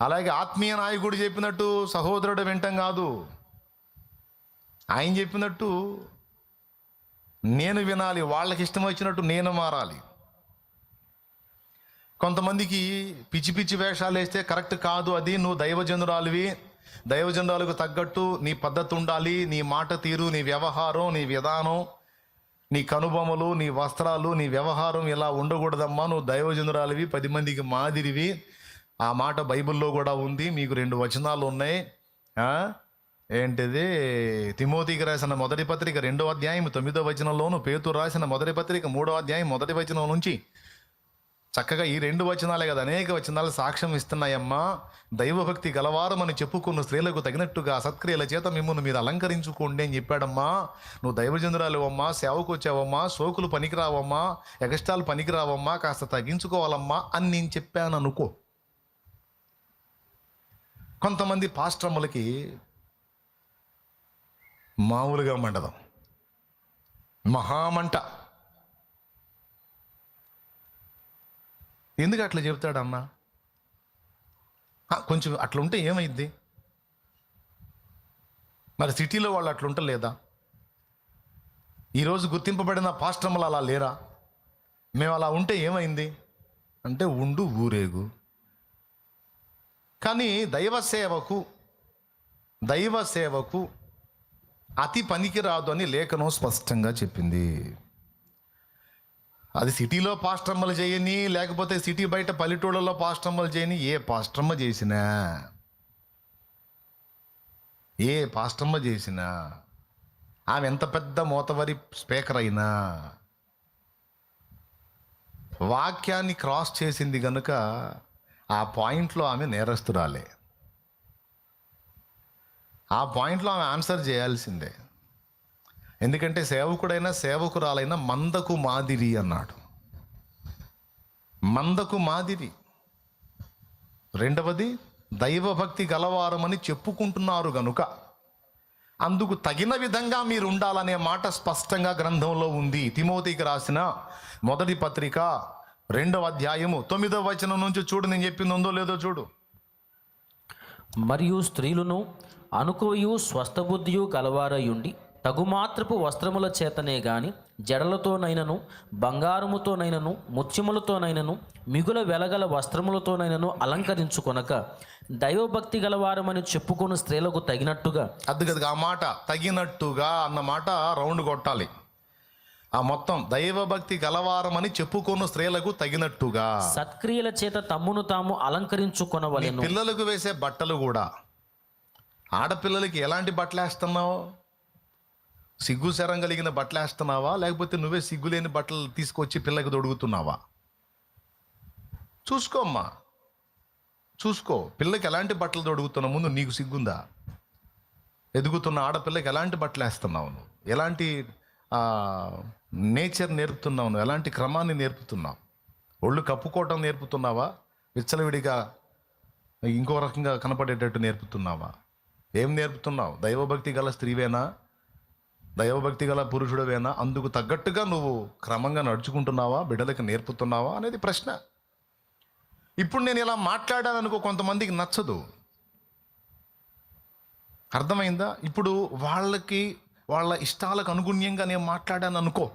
అలాగే ఆత్మీయ నాయకుడు చెప్పినట్టు సహోదరుడు వింటం కాదు. ఆయన చెప్పినట్టు నేను వినాలి వాళ్ళకి ఇష్టం వచ్చినట్టు నేను మారాలి. కొంతమందికి పిచ్చి పిచ్చి వేషాలు వేస్తే కరెక్ట్ కాదు అది నువ్వు దైవజనురాలివి. దైవజనురాలకు తగ్గట్టు నీ పద్ధతి ఉండాలి నీ మాట తీరు నీ వ్యవహారం నీ విధానం నీ కనుబొమలు నీ వస్త్రాలు నీ వ్యవహారం ఇలా ఉండకూడదమ్మా నువ్వు దైవజనురాలివి పది మందికి మాదిరివి. ఆ మాట బైబిల్లో కూడా ఉంది. మీకు రెండు వచనాలు ఉన్నాయి. ఏంటిది? తిమోతికి రాసిన మొదటి పత్రిక రెండో అధ్యాయం తొమ్మిదో వచనంలోను పేతురు రాసిన మొదటి పత్రిక మూడో అధ్యాయం మొదటి వచనం నుంచి. చక్కగా ఈ రెండు వచనాలే కదా అనేక వచనాలు సాక్ష్యం ఇస్తున్నాయమ్మా. దైవభక్తి గలవారమని చెప్పుకున్న స్త్రీలకు తగినట్టుగా సత్క్రియల చేత మిమ్మల్ని మీరు అలంకరించుకోండి అని చెప్పాడమ్మా. నువ్వు దైవజనురాలు అమ్మా సేవకు వచ్చావమ్మా సోకులు పనికిరావమ్మా ఎగస్టాలు పనికిరావమ్మా కాస్త తగ్గించుకోవాలమ్మా అని నేను చెప్పాను అనుకో కొంతమంది పాస్ట్రమ్మలకి మామూలుగా మండదం. మహామంట. ఎందుకు అట్లా చెప్తాడమ్మా కొంచెం అట్లా ఉంటే ఏమైద్ది? మరి సిటీలో వాళ్ళు అట్లా ఉంటలేదా ఈరోజు గుర్తింపబడిన పాస్ట్రములు అలా లేరా? మేము అలా ఉంటే ఏమైంది? అంటే ఉండు ఊరేగు. కానీ దైవ సేవకు దైవ సేవకు అతి పనికిరాదు అని లేఖనం స్పష్టంగా చెప్పింది. అది సిటీలో పాస్ట్రమ్మలు చేయని లేకపోతే సిటీ బయట పల్లెటూళ్ళలో పాస్ట్రమ్మలు చేయని ఏ పాస్ట్రమ్మ చేసినా ఏ పాస్టమ్మ చేసినా ఆమె ఎంత పెద్ద మోతవరి స్పీకర్ అయినా వాక్యాన్ని క్రాస్ చేసింది కనుక ఆ పాయింట్లో ఆమె నేరస్తురాలే. ఆ పాయింట్లో ఆమె ఆన్సర్ చేయాల్సిందే. ఎందుకంటే సేవకుడైనా సేవకురాలైనా మందకు మాదిరి అన్నాడు. మందకు మాదిరి. రెండవది దైవభక్తి గలవారమని చెప్పుకుంటున్నారు గనుక అందుకు తగిన విధంగా మీరు ఉండాలనే మాట స్పష్టంగా గ్రంథంలో ఉంది. తిమోతికి రాసిన మొదటి పత్రిక రెండవ అధ్యాయము తొమ్మిదవ వచనం నుంచి చూడు నేను చెప్పింది ఉందో లేదో చూడు. మరియు స్త్రీలను అనుకోయు స్వస్థబుద్ధియు కలవారయుండి తగుమాత్రపు వస్త్రముల చేతనే గాని జడలతోనైనను బంగారముతోనైనను ముత్యములతోనైనను మిగుల వెలగల వస్త్రములతోనైనను అలంకరించుకొనక దైవభక్తి గలవారమని చెప్పుకొని స్త్రీలకు తగినట్టుగా. అద్దుగదిగా ఆ మాట తగినట్టుగా అన్న మాట రౌండ్ కొట్టాలి. ఆ మొత్తం దైవభక్తి గలవారమని చెప్పుకున్న స్త్రీలకు తగినట్టుగా. సత్క్రియల చేత తమ్మును తాము అలంకరించుకొనవలెను. పిల్లలకు వేసే బట్టలు కూడా. ఆడపిల్లలకి ఎలాంటి బట్టలు వేస్తున్నావు? సిగ్గు శరం కలిగిన బట్టలు వేస్తున్నావా? లేకపోతే నువ్వే సిగ్గు లేని బట్టలు తీసుకొచ్చి పిల్లకి దొడుగుతున్నావా చూసుకోమ్మా చూసుకో. పిల్లకి ఎలాంటి బట్టలు దొడుగుతున్నావు ముందు నీకు సిగ్గుందా? ఎదుగుతున్న ఆడపిల్లకి ఎలాంటి బట్టలు వేస్తున్నావు నువ్వు? ఎలాంటి నేచర్ నేర్పుతున్నావు నువ్వు ఎలాంటి క్రమాన్ని నేర్పుతున్నావు? ఒళ్ళు కప్పుకోవటం నేర్పుతున్నావా? విచ్చలవిడిగా ఇంకో రకంగా కనపడేటట్టు నేర్పుతున్నావా? ఏం నేర్పుతున్నావు? దైవభక్తి గల స్త్రీవేనా? దైవభక్తి గల పురుషుడవేనా? అందుకు తగ్గట్టుగా నువ్వు క్రమంగా నడుచుకుంటున్నావా? బిడ్డలకు నేర్పుతున్నావా? అనేది ప్రశ్న. ఇప్పుడు నేను ఇలా మాట్లాడాననుకో కొంతమందికి నచ్చదు. అర్థమైందా? ఇప్పుడు వాళ్ళకి వాళ్ళ ఇష్టాలకు అనుగుణ్యంగా నేను మాట్లాడాను అనుకో.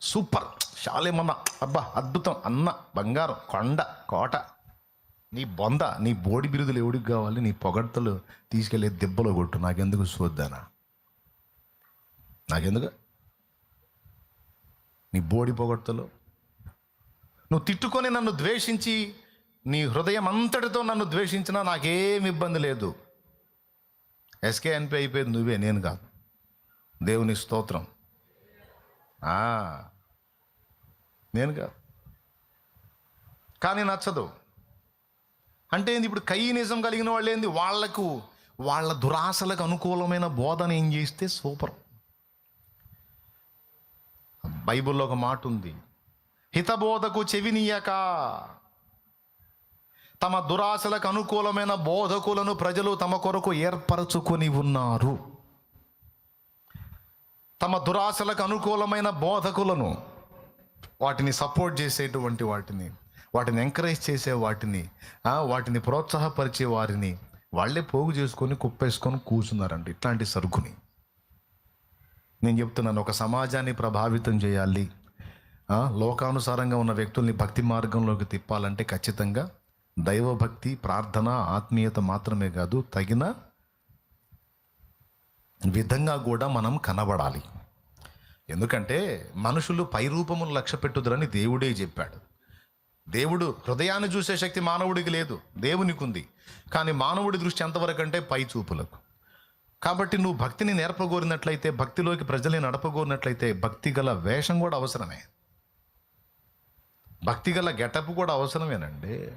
సూపర్. శాలేమన్న అబ్బా అద్భుతం. అన్న బంగారం కొండ కోట. నీ బొంద నీ బోడి బిరుదులు ఎవడికి కావాలి? నీ పొగడ్తలు తీసుకెళ్ళే దెబ్బలో కొట్టు. నాకెందుకు చూద్దానా నాకెందుకు? నీ బోడి పొగడ్తలు? నువ్వు తిట్టుకొని నన్ను ద్వేషించి నీ హృదయం అంతటితో నన్ను ద్వేషించినా నాకేం ఇబ్బంది లేదు. ఎస్కే ఎన్పీ అయిపోయింది నువ్వే నేను కాదు. దేవుని స్తోత్రం. నేను కాదు కానీ నచ్చదు. అంటే ఏంది ఇప్పుడు కయ్యి నిజం కలిగిన వాళ్ళు ఏంది? వాళ్ళకు వాళ్ళ దురాశలకు అనుకూలమైన బోధన ఏం చేస్తే సూపర్. బైబిల్లో ఒక మాట ఉంది. హితబోధకు చెవినీయక తమ దురాశలకు అనుకూలమైన బోధకులను ప్రజలు తమ కొరకు ఏర్పరచుకొని ఉన్నారు. తమ దురాశలకు అనుకూలమైన బోధకులను వాటిని సపోర్ట్ చేసేటువంటి వాటిని వాటిని ఎంకరేజ్ చేసే వాటిని వాటిని ప్రోత్సాహపరిచే వారిని వాళ్ళే పోగు చేసుకొని కుప్పేసుకొని కూర్చున్నారండి ఇట్లాంటి సరుకుని. నేను చెప్తున్నాను ఒక సమాజాన్ని ప్రభావితం చేయాలి. లోకానుసారంగా ఉన్న వ్యక్తుల్ని భక్తి మార్గంలోకి తిప్పాలంటే ఖచ్చితంగా దైవభక్తి ప్రార్థన ఆత్మీయత మాత్రమే కాదు తగిన విధంగా కూడా మనం కనబడాలి. ఎందుకంటే మనుషులు పై రూపమును లక్ష్య పెట్టుదరని దేవుడే చెప్పాడు. దేవుడు హృదయాన్ని చూసే శక్తి మానవుడికి లేదు దేవునికి ఉంది కానీ మానవుడి దృష్టి ఎంతవరకు అంటే పై చూపులకు. కాబట్టి నువ్వు భక్తిని నేర్పగోరినట్లయితే భక్తిలోకి ప్రజల్ని నడపగోరినట్లయితే భక్తి గల వేషం కూడా అవసరమే. భక్తి గల గెటప్ కూడా అవసరమేనండి.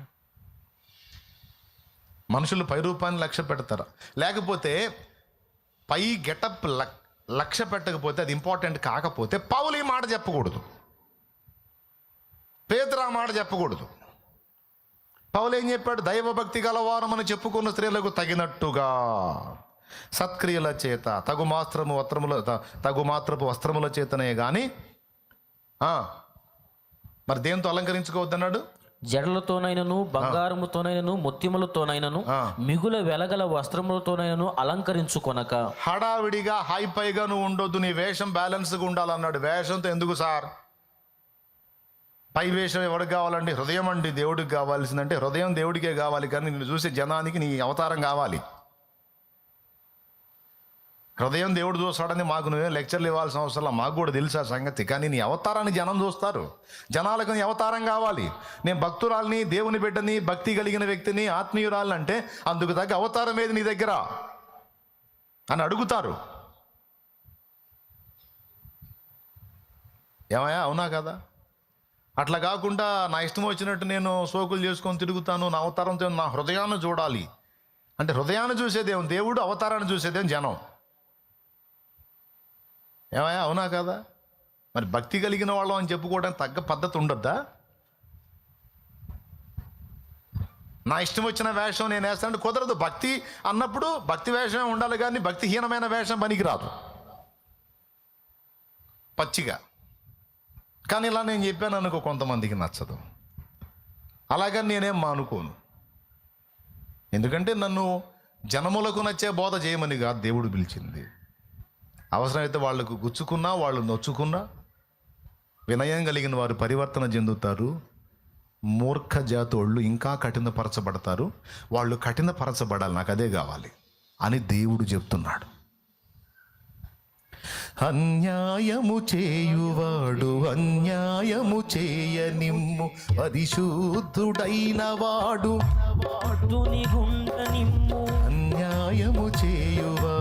మనుషులు పై రూపాన్ని లక్ష్య పెడతారు? లేకపోతే పై గెటప్ లక్ష్య పెట్టకపోతే అది ఇంపార్టెంట్ కాకపోతే పౌలు ఈ మాట చెప్పకూడదు. పేదరా మాట చెప్పకూడదు. పౌలు ఏం చెప్పాడు? దైవభక్తి గలవారమని చెప్పుకున్న స్త్రీలకు తగినట్టుగా. సత్క్రియల చేత తగు మాత్రము వస్త్రముల తగు మాత్రపు వస్త్రముల చేతనే కానీ మరి దేంతో అలంకరించుకోవద్దన్నాడు? జడలతోనైనను బంగారముతోనైనను ముత్యములతోనైనను. మిగుల వెలగల వస్త్రములతోనైనను అలంకరించుకొనక. హడావిడిగా హై పైగా నువ్వు ఉండొద్దు నీ వేషం బ్యాలెన్స్గా ఉండాలన్నాడు. వేషంతో ఎందుకు సార్? పై వేషం ఎవరికి కావాలండి? హృదయం అండి దేవుడికి కావాల్సిందంటే హృదయం దేవుడికే కావాలి. కానీ నిన్ను చూసే జనానికి నీ అవతారం కావాలి. హృదయం దేవుడు చూస్తాడని మాకు నువ్వే లెక్చర్లు ఇవ్వాల్సిన అవసరం మాకు కూడా తెలుసు ఆ సంగతి. కానీ నీ అవతారాన్ని జనం చూస్తారు. జనాలకు నీ అవతారం కావాలి. నేను భక్తురాల్ని దేవుని బిడ్డని భక్తి కలిగిన వ్యక్తిని ఆత్మీయురాలని అంటే అందుకు తగ్గ అవతారం ఏది నీ దగ్గర? అని అడుగుతారు. ఏమయ్యా? అవునా కదా? అట్లా కాకుండా నా ఇష్టం వచ్చినట్టు నేను సోకులు చేసుకొని తిరుగుతాను నా అవతారంతో నా హృదయాన్ని చూడాలి. అంటే హృదయాన్ని చూసేదేం దేవుడు అవతారాన్ని చూసేదేం జనం. ఏమయ్యా? అవునా కదా? మరి భక్తి కలిగిన వాళ్ళం అని చెప్పుకోవడానికి తగ్గ పద్ధతి ఉండొద్దా? నా ఇష్టం వచ్చిన వేషం నేను వేస్తానంటే కుదరదు. భక్తి అన్నప్పుడు భక్తి వేషమే ఉండాలి కానీ భక్తిహీనమైన వేషం పనికిరాదు. పచ్చిగా. కానీ ఇలా నేను చెప్పాను అనుకో కొంతమందికి నచ్చదు. అలాగని నేనేం మానుకోను. ఎందుకంటే నన్ను జనములకు నచ్చే బోధ చేయమని కాదు దేవుడు పిలిచింది. అవసరమైతే వాళ్ళకు గుచ్చుకున్నా వాళ్ళు నొచ్చుకున్నా వినయం కలిగిన వారు పరివర్తన చెందుతారు. మూర్ఖ జాతోళ్ళు ఇంకా కఠినపరచబడతారు. వాళ్ళు కఠినపరచబడాలి నాకు అదే కావాలి అని దేవుడు చెప్తున్నాడు. అన్యాయము చేయువాడు అన్యాయము చేయనిమ్ము పరిశుద్ధుడైన వాడు నిమ్ము అన్యాయము చేయువాడు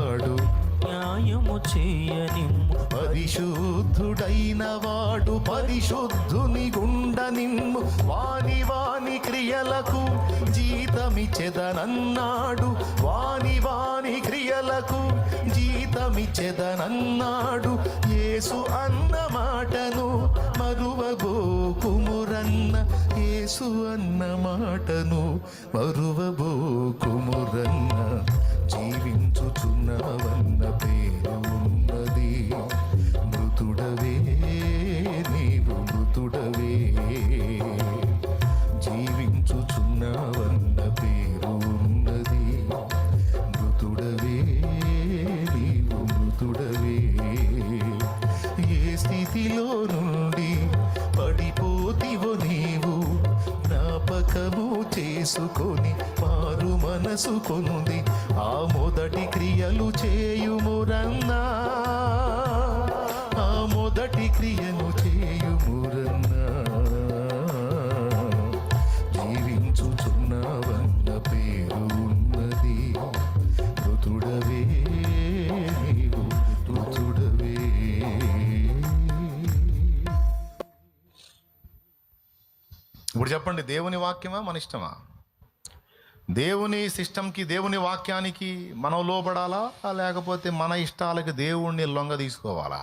సహాయము చేయనిమ్ము. పరిశుద్ధుడైన వాడు పరిశుద్ధుని గుండ నిమ్ము. వాని వాని క్రియలకు జీతమిచెదనన్నాడు వాని వాని క్రియలకు జీతమిచెదనన్నాడు యేసు అన్న మాటను మరువబోకుమురన్న. యేసు అన్న మాటను మరువబోకుమురన్న. ఏ స్థితిలో నుండి పడిపోతివో నీవు? జ్ఞాపకము చేసుకొని మారు మనసు పొంది ఆ మొదటి క్రియలు చేయుమురన్నా ఆ మొదటి క్రియను ఇప్పుడు చెప్పండి దేవుని వాక్యమా మన ఇష్టమా? దేవుని సిస్టంకి దేవుని వాక్యానికి మనం లోబడాలా లేకపోతే మన ఇష్టాలకి దేవుణ్ణి లొంగ తీసుకోవాలా?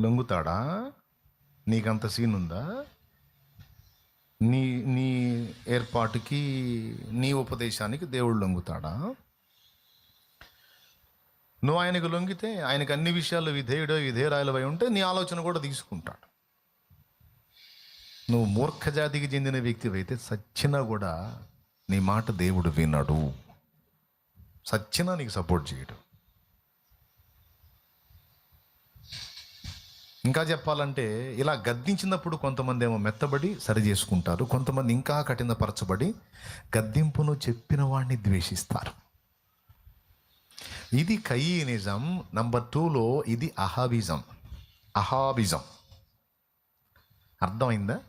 లొంగుతాడా? నీకంత సీన్ ఉందా నీ నీ ఏర్పాటుకి నీ ఉపదేశానికి దేవుడు లొంగుతాడా? నువ్వు ఆయనకు లొంగితే ఆయనకు అన్ని విషయాలు విధేయుడో విధేయురాయలవై ఉంటే నీ ఆలోచన కూడా తీసుకుంటాడు. నువ్వు మూర్ఖజాతికి చెందిన వ్యక్తి అయితే సచ్చినా కూడా నీ మాట దేవుడు వినడు. సచ్చినా నీకు సపోర్ట్ చేయడు. ఇంకా చెప్పాలంటే ఇలా గద్దించినప్పుడు కొంతమంది ఏమో మెత్తబడి సరి చేసుకుంటారు కొంతమంది ఇంకా కఠినపరచబడి గద్దింపును చెప్పిన వాడిని ద్వేషిస్తారు. ఇది కయీనిజం నంబర్ టూలో ఇది అహాబిజం. అహాబిజం. అర్థమైందా?